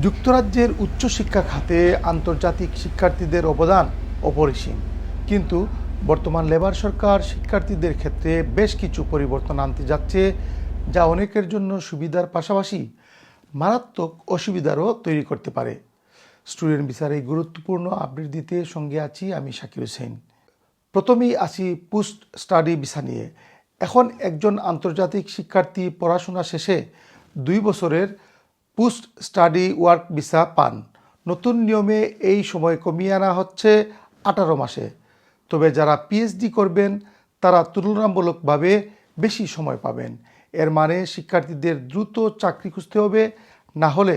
যুক্তরাজ্যের উচ্চশিক্ষা খাতে আন্তর্জাতিক শিক্ষার্থীদের অবদান অপরিসীম। কিন্তু বর্তমান লেবার সরকার শিক্ষার্থীদের ক্ষেত্রে বেশ কিছু পরিবর্তন আনতে যাচ্ছে, যা অনেকের জন্য সুবিধার পাশাপাশি মারাত্মক অসুবিধারও তৈরি করতে পারে। স্টুডেন্ট ভিসার এই গুরুত্বপূর্ণ আপডেট দিতে সঙ্গে আছি আমি শাকির হোসেন। প্রথমেই আসি পোস্ট স্টাডি ভিসা নিয়ে। এখন একজন আন্তর্জাতিক শিক্ষার্থী পড়াশোনা শেষে দুই বছরের পোস্ট স্টাডি ওয়ার্ক ভিসা পান। নতুন নিয়মে এই সময় কমিয়ে আনা হচ্ছে আঠারো মাসে। তবে যারা পিএইচডি করবেন, তারা তুলনামূলকভাবে বেশি সময় পাবেন। এর মানে শিক্ষার্থীদের দ্রুত চাকরি খুঁজতে হবে, না হলে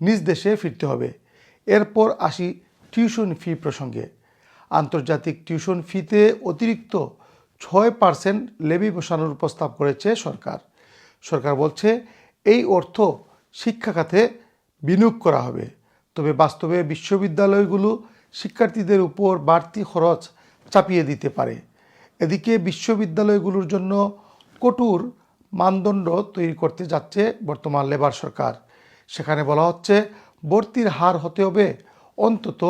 নিজ দেশে ফিরতে হবে। এরপর আসি টিউশন ফি প্রসঙ্গে। আন্তর্জাতিক টিউশন ফিতে অতিরিক্ত ছয় পার্সেন্ট লেবি বসানোর প্রস্তাব করেছে সরকার। সরকার বলছে, এই অর্থ শিক্ষা খাতে বিনিয়োগ করা হবে। তবে বাস্তবে বিশ্ববিদ্যালয়গুলো শিক্ষার্থীদের উপর বাড়তি খরচ চাপিয়ে দিতে পারে। এদিকে বিশ্ববিদ্যালয়গুলোর জন্য কঠোর মানদণ্ড তৈরি করতে যাচ্ছে বর্তমান লেবার সরকার। সেখানে বলা হচ্ছে, ভর্তির হার হতে হবে অন্তত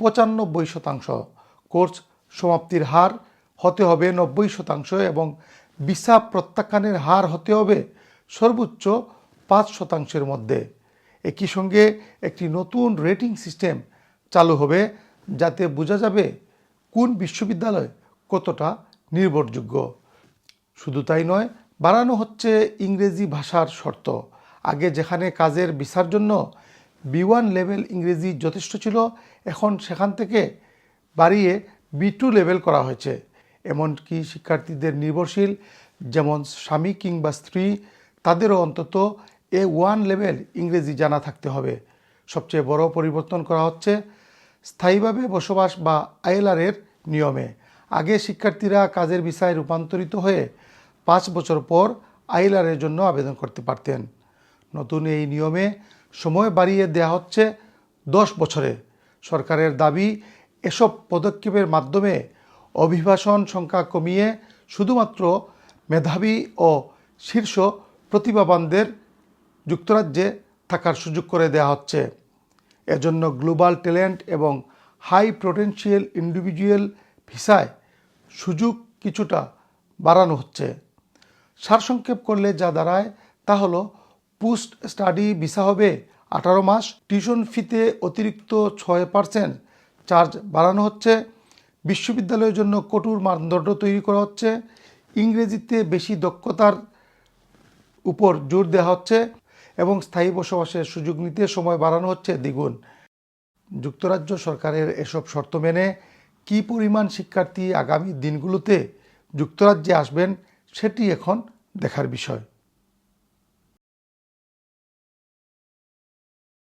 পঁচানব্বই শতাংশ। কোর্স সমাপ্তির হার হতে হবে নব্বই শতাংশ এবং ভিসা প্রত্যাখ্যানের হার হতে হবে সর্বোচ্চ পাঁচ শতাংশের মধ্যে। একই সঙ্গে একটি নতুন রেটিং সিস্টেম চালু হবে, যাতে বোঝা যাবে কোন বিশ্ববিদ্যালয় কতটা নির্ভরযোগ্য। শুধু তাই নয়, বাড়ানো হচ্ছে ইংরেজি ভাষার শর্ত। আগে যেখানে কাজের ভিসার জন্য বি ওয়ান লেভেল ইংরেজি যথেষ্ট ছিল, এখন সেখান থেকে বাড়িয়ে বি টু লেভেল করা হয়েছে। এমনকি শিক্ষার্থীদের নির্ভরশীল, যেমন স্বামী কিংবা স্ত্রী, তাদেরও অন্তত এ ওয়ান লেভেল ইংরেজি জানা থাকতে হবে। সবচেয়ে বড় পরিবর্তন করা হচ্ছে স্থায়ীভাবে বসবাস বা আইএলআরের নিয়মে। আগে শিক্ষার্থীরা কাজের ভিসায় রূপান্তরিত হয়ে পাঁচ বছর পর আইএলআরের জন্য আবেদন করতে পারতেন। নতুন এই নিয়মে সময় বাড়িয়ে দেওয়া হচ্ছে দশ বছরে। সরকারের দাবি, এসব পদক্ষেপের মাধ্যমে অভিবাসন সংখ্যা কমিয়ে শুধুমাত্র মেধাবী ও শীর্ষ প্রতিভাবানদের যুক্তরাজ্যে থাকার সুযোগ করে দেওয়া হচ্ছে। এজন্য গ্লোবাল ট্যালেন্ট এবং হাই পোটেনশিয়াল ইন্ডিভিজুয়াল ভিসায় সুযোগ কিছুটা বাড়ানো হচ্ছে। সারসংক্ষেপ করলে যা দাঁড়ায় তা হলো, পোস্ট স্টাডি ভিসা হবে আঠারো মাস, টিউশন ফিতে অতিরিক্ত ছয় পার্সেন্ট চার্জ বাড়ানো হচ্ছে। বিশ্ববিদ্যালয়ের জন্য কঠোর মানদণ্ড তৈরি করা হচ্ছে। ইংরেজিতে বেশি দক্ষতার উপর জোর দেওয়া হচ্ছে। এবং স্থায়ী বসবাসের সুযোগ নিতে সময় বাড়ানো হচ্ছে দ্বিগুণ। যুক্তরাজ্য সরকারের এসব শর্ত মেনে কি পরিমাণ শিক্ষার্থী আগামী দিনগুলোতে যুক্তরাজ্যে আসবেন, সেটি এখন দেখার বিষয়।